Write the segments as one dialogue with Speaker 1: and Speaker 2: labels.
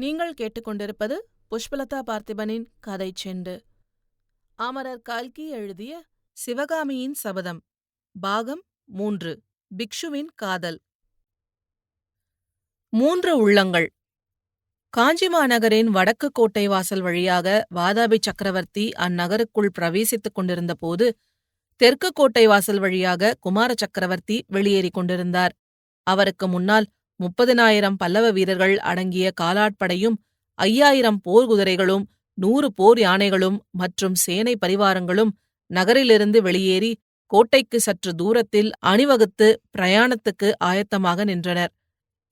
Speaker 1: நீங்கள் கேட்டுக்கொண்டிருப்பது புஷ்பலதா பார்த்திபனின் கதை செண்டு. அமரர் கல்கி எழுதிய சிவகாமியின் சபதம் பாகம் மூன்று பிக்ஷுவின் காதல். மூன்று உள்ளங்கள். காஞ்சி மாநகரின் வடக்கு கோட்டை வாசல் வழியாக வாதாபி சக்கரவர்த்தி அந்நகருக்குள் பிரவேசித்துக் கொண்டிருந்தபோது தெற்கு கோட்டை வாசல் வழியாக குமார சக்கரவர்த்தி வெளியேறிக் கொண்டிருந்தார். அவருக்கு முன்னால் முப்பதினாயிரம் பல்லவ வீரர்கள் அடங்கிய காலாட்படையும் ஐயாயிரம் போர் குதிரைகளும் நூறு போர் யானைகளும் மற்றும் சேனை பரிவாரங்களும் நகரிலிருந்து வெளியேறி கோட்டைக்கு சற்று தூரத்தில் அணிவகுத்து பிரயாணத்துக்கு ஆயத்தமாக நின்றனர்.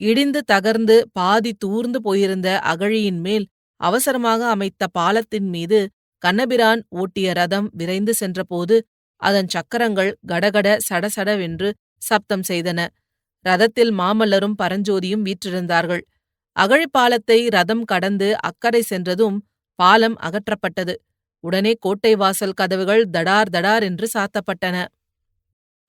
Speaker 1: இடிந்து தகர்ந்து பாதி தூர்ந்து போயிருந்த அகழியின் மேல் அவசரமாக அமைத்த பாலத்தின் மீது கண்ணபிரான் ஓட்டிய ரதம் விரைந்து சென்றபோது அதன் சக்கரங்கள் கடகட சடசடவென்று சப்தம் செய்தன. ரதத்தில் மாமல்லரும் பரஞ்சோதியும் வீற்றிருந்தார்கள். அகழிப்பாலத்தை ரதம் கடந்து அக்கறை சென்றதும் பாலம் அகற்றப்பட்டது. உடனே கோட்டை வாசல் கதவுகள் தடார் தடார் என்று சாத்தப்பட்டன.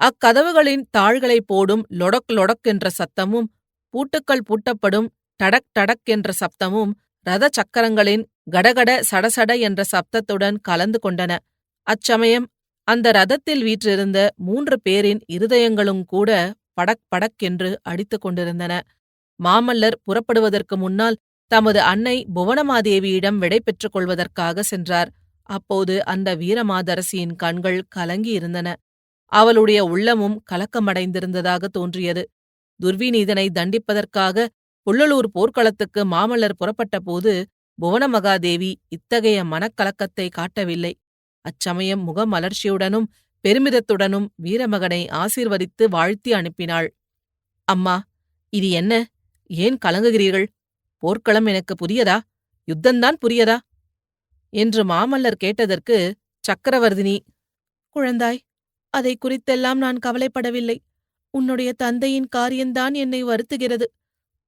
Speaker 1: அக்கதவுகளின் தாள்களை போடும் லொடக் லொடக் என்ற சத்தமும் பூட்டுக்கள் பூட்டப்படும் டடக் டடக் என்ற சப்தமும் ரத சக்கரங்களின் கடகட சடசட என்ற சப்தத்துடன் கலந்து கொண்டன. அச்சமயம் அந்த ரதத்தில் வீற்றிருந்த மூன்று பேரின் இருதயங்களும் கூட படக் படக் என்று அடித்துக் கொண்டிருந்தன. மாமல்லர் புறப்படுவதற்கு முன்னால் தமது அன்னை புவனமாதேவியிடம் விடை பெற்றுக் கொள்வதற்காக சென்றார். அப்போது அந்த வீரமாதரசியின் கண்கள் கலங்கியிருந்தன அவளுடைய உள்ளமும் கலக்கமடைந்திருந்ததாக தோன்றியது. துர்விநீதனை தண்டிப்பதற்காக புள்ளலூர் போர்க்களத்துக்கு மாமல்லர் புறப்பட்டபோது புவனமகாதேவி இத்தகைய மனக்கலக்கத்தை காட்டவில்லை. அச்சமயம் முகமலர்ச்சியுடனும் பெருமிதத்துடனும் வீரமகனை ஆசீர்வதித்து வாழ்த்தி அனுப்பினாள். அம்மா இது என்ன? ஏன் கலங்குகிறீர்கள்? போர்க்களம் எனக்கு புரியதா யுத்தந்தான் புரியதா என்று மாமல்லர் கேட்டதற்கு சக்கரவர்த்தினி குழந்தாய் அதை குறித்தெல்லாம் நான் கவலைப்படவில்லை. உன்னுடைய தந்தையின் காரியந்தான் என்னை வருத்துகிறது.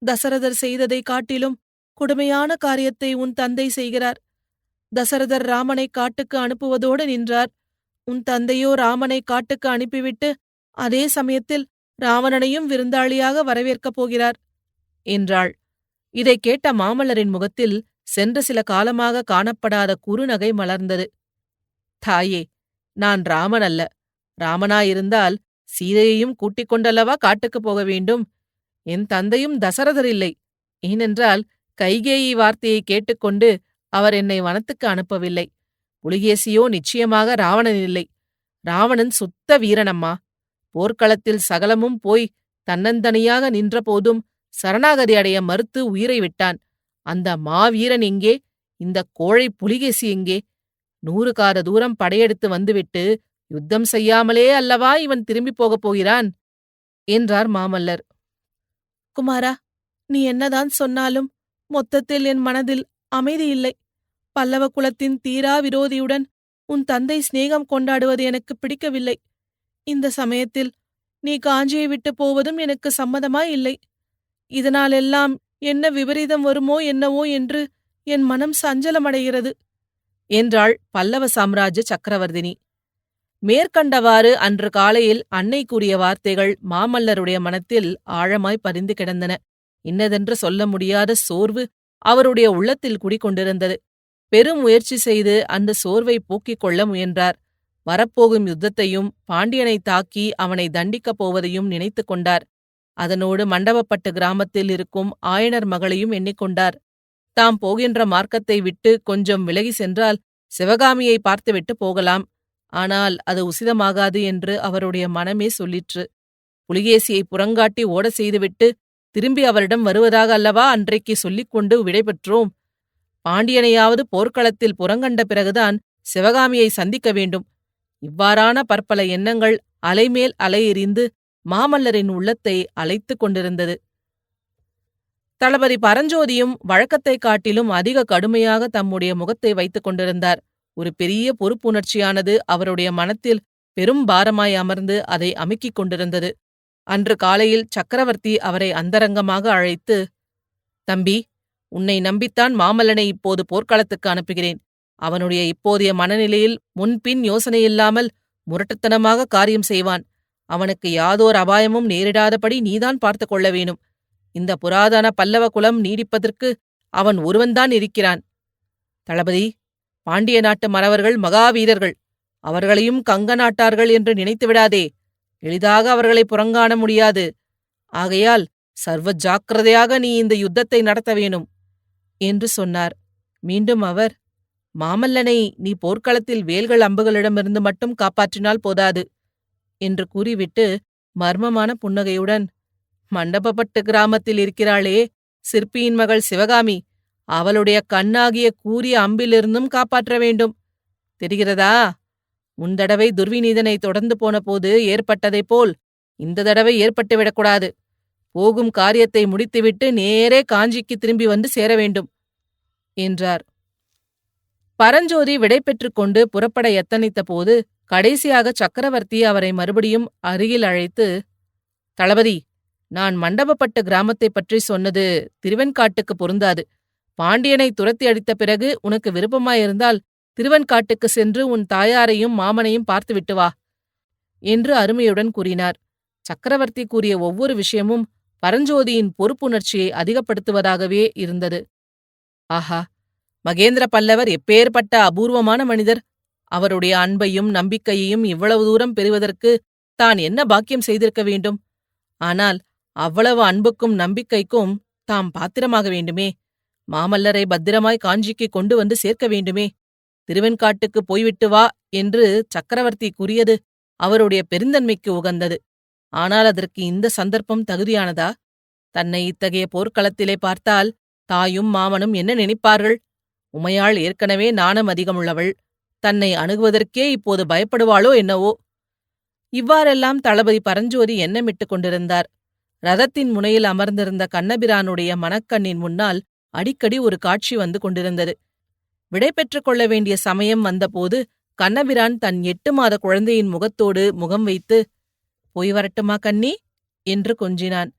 Speaker 1: தசரதர் செய்ததை காட்டிலும் கொடுமையான காரியத்தை உன் தந்தை செய்கிறார். தசரதர் ராமனை காட்டுக்கு அனுப்புவதோடு நின்றார். உன் தந்தையோ ராமனை காட்டுக்கு அனுப்பிவிட்டு அதே சமயத்தில் ராவணனையும் விருந்தாளியாக வரவேற்கப் போகிறார் என்றாள். இதைக் கேட்ட மாமல்லரின் முகத்தில் சென்ற சில காலமாக காணப்படாத குறுநகை மலர்ந்தது. தாயே நான் ராமன் அல்ல. ராமனாயிருந்தால் சீதையையும் கூட்டிக் கொண்டல்லவா காட்டுக்குப் போக வேண்டும்? என் தந்தையும் தசரதர் இல்லை. ஏனென்றால் கைகேயி வார்த்தையை கேட்டுக்கொண்டு அவர் என்னை வனத்துக்கு அனுப்பவில்லை. புலிகேசியோ நிச்சயமாக ராவணன் இல்லை. ராவணன் சுத்த வீரனம்மா. போர்க்களத்தில் சகலமும் போய் தன்னந்தனியாக நின்றபோதும் சரணாகதி அடைய மறுத்து உயிரை விட்டான். அந்த மாவீரன் எங்கே? இந்த கோழை புலிகேசி எங்கே? நூறு கார தூரம் படையெடுத்து வந்துவிட்டு யுத்தம் செய்யாமலே அல்லவா இவன் திரும்பிப் போகப் போகிறான்? என்றார் மாமல்லர். குமாரா நீ என்னதான் சொன்னாலும் மொத்தத்தில் என் மனதில் அமைதி இல்லை. பல்லவ குலத்தின் தீரா விரோதியுடன் உன் தந்தை சிநேகம் கொண்டாடுவது எனக்கு பிடிக்கவில்லை. இந்த சமயத்தில் நீ காஞ்சியை விட்டு போவதும் எனக்கு சம்மதமாய் இல்லை. இதனாலெல்லாம் என்ன விபரீதம் வருமோ என்னவோ என்று என் மனம் சஞ்சலமடைகிறது என்றாள் பல்லவ சாம்ராஜ்ய சக்கரவர்த்தினி. மேற்கண்டவாறு அன்று காலையில் அன்னை கூறிய வார்த்தைகள் மாமல்லருடைய மனத்தில் ஆழமாய் பரிந்து கிடந்தன. இன்னதென்று சொல்ல முடியாத சோர்வு அவருடைய உள்ளத்தில் குடிகொண்டிருந்தது. பெரும் முயற்சி செய்து அந்த சோர்வை போக்கிக் கொள்ள முயன்றார். வரப்போகும் யுத்தத்தையும் பாண்டியனை தாக்கி அவனை தண்டிக்கப் போவதையும் நினைத்து கொண்டார். அதனோடு மண்டபப்பட்டு கிராமத்தில் இருக்கும் ஆயனர் மகளையும் எண்ணிக்கொண்டார் தாம் போகின்ற மார்க்கத்தை விட்டு கொஞ்சம் விலகி சென்றால் சிவகாமியை பார்த்துவிட்டு போகலாம். ஆனால் அது உசிதமாகாது என்று அவருடைய மனமே சொல்லிற்று. புலிகேசியை புறங்காட்டி ஓட செய்துவிட்டு திரும்பி அவரிடம் வருவதாக அல்லவா? அன்றைக்கு சொல்லிக் கொண்டு விடைபெற்றோம். பாண்டியனையாவது போர்க்களத்தில் புறங்கண்ட பிறகுதான் சிவகாமியை சந்திக்க வேண்டும். இவ்வாறான பற்பல எண்ணங்கள் அலைமேல் அலையெறிந்து மாமல்லரின் உள்ளத்தை அலைத்துக் கொண்டிருந்தது. தளபதி பரஞ்சோதியும் வழக்கத்தைக் காட்டிலும் அதிக கடுமையாக தம்முடைய முகத்தை வைத்துக் கொண்டிருந்தார். ஒரு பெரிய பொறுப்புணர்ச்சியானது அவருடைய மனத்தில் பெரும் பாரமாய் அமர்ந்து அதை அமுக்கிக் கொண்டிருந்தது. அன்று காலையில் சக்கரவர்த்தி அவரை அந்தரங்கமாக அழைத்து தம்பி உன்னை நம்பித்தான் மாமல்லனை இப்போது போர்க்களத்துக்கு அனுப்புகிறேன். அவனுடைய இப்போதைய மனநிலையில் முன்பின் யோசனையில்லாமல் முரட்டுத்தனமாக காரியம் செய்வான். அவனுக்கு யாதோர் அபாயமும் நேரிடாதபடி நீதான் பார்த்து கொள்ள வேணும். இந்த புராதன பல்லவ குலம் நீடிப்பதற்கு அவன் ஒருவன்தான் இருக்கிறான். தளபதி பாண்டிய நாட்டு மறவர்கள் மகாவீரர்கள் அவர்களையும் கங்க நாட்டார்கள் என்று நினைத்து விடாதே. எளிதாக அவர்களை புறங்காண முடியாது. ஆகையால் சர்வ ஜாக்கிரதையாக நீ இந்த யுத்தத்தை நடத்த வேணும். என்று சொன்னார். மீண்டும் அவர் மாமல்லனை நீ போர்க்களத்தில் வேல்கள் அம்புகளிடமிருந்து மட்டும் காப்பாற்றினால் போதாது என்று கூறிவிட்டு மர்மமான புன்னகையுடன் மண்டபப்பட்டு கிராமத்தில் இருக்கிறாளே சிற்பியின் மகள் சிவகாமி அவளுடைய கண்ணாகிய கூறிய அம்பிலிருந்தும் காப்பாற்ற வேண்டும். தெரிகிறதா? உன் தடவை துர்விநீதனை தொடர்ந்து போன போது ஏற்பட்டதைப் போல் இந்த தடவை ஏற்பட்டுவிடக்கூடாது. போகும் காரியத்தை முடித்துவிட்டு நேரே காஞ்சிக்கு திரும்பி வந்து சேர வேண்டும் என்றார். பரஞ்சோதி விடை கொண்டு புறப்பட எத்தனித்த போது கடைசியாக சக்கரவர்த்தி அவரை மறுபடியும் அருகில் அழைத்து தளபதி நான் மண்டபப்பட்டு கிராமத்தைப் பற்றி சொன்னது திருவெண்காட்டுக்கு பொருந்தாது. பாண்டியனை துரத்தி அடித்த பிறகு உனக்கு விருப்பமாயிருந்தால் திருவெண்காட்டுக்கு சென்று உன் தாயாரையும் மாமனையும் பார்த்துவிட்டு வா என்று அருமையுடன் கூறினார். சக்கரவர்த்தி கூறிய ஒவ்வொரு விஷயமும் பரஞ்சோதியின் பொறுப்புணர்ச்சியை அதிகப்படுத்துவதாகவே இருந்தது. ஆஹா! மகேந்திர பல்லவர் எப்பேற்பட்ட அபூர்வமான மனிதர். அவருடைய அன்பையும் நம்பிக்கையையும் இவ்வளவு தூரம் பெறுவதற்கு தான் என்ன பாக்கியம் செய்திருக்க வேண்டும்? ஆனால் அவ்வளவு அன்புக்கும் நம்பிக்கைக்கும் தாம் பாத்திரமாக வேண்டுமே? மாமல்லரை பத்திரமாய் காஞ்சிக்கு கொண்டு வந்து சேர்க்க வேண்டுமே? திருவெண்காட்டுக்கு போய்விட்டு வா என்று சக்கரவர்த்தி கூறியது அவருடைய பெருந்தன்மைக்கு உகந்தது. ஆனால் அதற்கு இந்த சந்தர்ப்பம் தகுதியானதா? தன்னை இத்தகைய போர்க்களத்திலே பார்த்தால் தாயும் மாமனும் என்ன நினைப்பார்கள்? உமையாள் ஏற்கனவே நாணம் அதிகமுள்ளவள். தன்னை அணுகுவதற்கே இப்போது பயப்படுவாளோ என்னவோ? இவ்வாறெல்லாம் தளபதி பரஞ்சோதி எண்ணமிட்டுக் கொண்டிருந்தார். ரதத்தின் முனையில் அமர்ந்திருந்த கண்ணபிரானுடைய மனக்கண்ணின் முன்னால் அடிக்கடி ஒரு காட்சி வந்து கொண்டிருந்தது. விடை பெற்றுக் கொள்ள வேண்டிய சமயம் வந்தபோது கண்ணபிரான் தன் எட்டு மாத குழந்தையின் முகத்தோடு முகம் வைத்து போய் வரட்டுமா கண்ணி? என்று கொஞ்சினான்.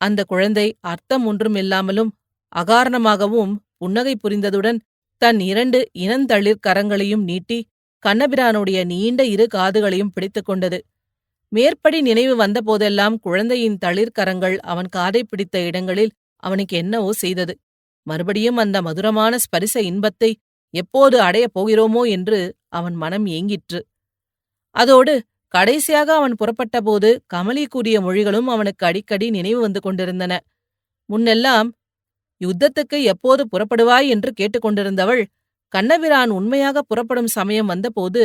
Speaker 1: அந்த குழந்தை அர்த்தம் ஒன்றும் இல்லாமலும் அகாரணமாகவும் புன்னகை புரிந்ததுடன் தன் இரண்டு இனந்தளிர் கரங்களையும் நீட்டி கண்ணபிரானுடைய நீண்ட இரு காதுகளையும் பிடித்துக் கொண்டது. மேற்படி நினைவு வந்தபோதெல்லாம் குழந்தையின் தளிர்கரங்கள் அவன் காதை பிடித்த இடங்களில் அவனுக்கு என்னவோ செய்தது. மறுபடியும் அந்த மதுரமான ஸ்பரிச இன்பத்தை எப்போது அடையப் போகிறோமோ என்று அவன் மனம் ஏங்கிற்று. அதோடு கடைசியாக அவன் புறப்பட்டபோது கமலி கூறிய மொழிகளும் அவனுக்கு அடிக்கடி நினைவு வந்து கொண்டிருந்தன. முன்னெல்லாம் யுத்தத்துக்கு எப்போது புறப்படுவாய்? என்று கேட்டுக்கொண்டிருந்தவள் கண்ணபிரான் உண்மையாக புறப்படும் சமயம் வந்தபோது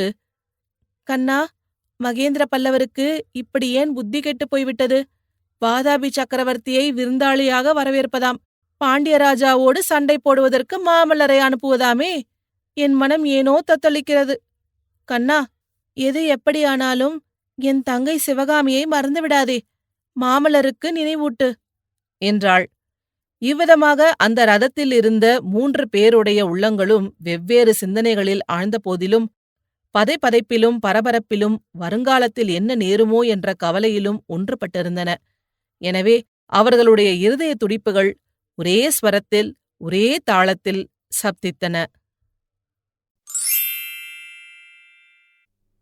Speaker 1: கண்ணா மகேந்திர பல்லவருக்கு இப்படி ஏன் புத்தி கெட்டுப் போய்விட்டது? வாதாபி சக்கரவர்த்தியை விருந்தாளியாக வரவேற்பதாம். பாண்டியராஜாவோடு சண்டை போடுவதற்கு மாமல்லரை அனுப்புவதாமே என் மனம் ஏனோ தத்தளிக்கிறது. கண்ணா எது எப்படியானாலும் என் தங்கை சிவகாமியை மறந்துவிடாதே. மாமலருக்கு நினைவூட்டு. என்றாள். இவ்விதமாக அந்த ரதத்தில் இருந்த மூன்று பேருடைய உள்ளங்களும் வெவ்வேறு சிந்தனைகளில் ஆழ்ந்த போதிலும் பதைப்பதைப்பிலும் பரபரப்பிலும் வருங்காலத்தில் என்ன நேருமோ என்ற கவலையிலும் ஒன்றுபட்டிருந்தன. எனவே அவர்களுடைய இருதய துடிப்புகள் ஒரே ஸ்வரத்தில் ஒரே தாளத்தில் சப்தித்தன.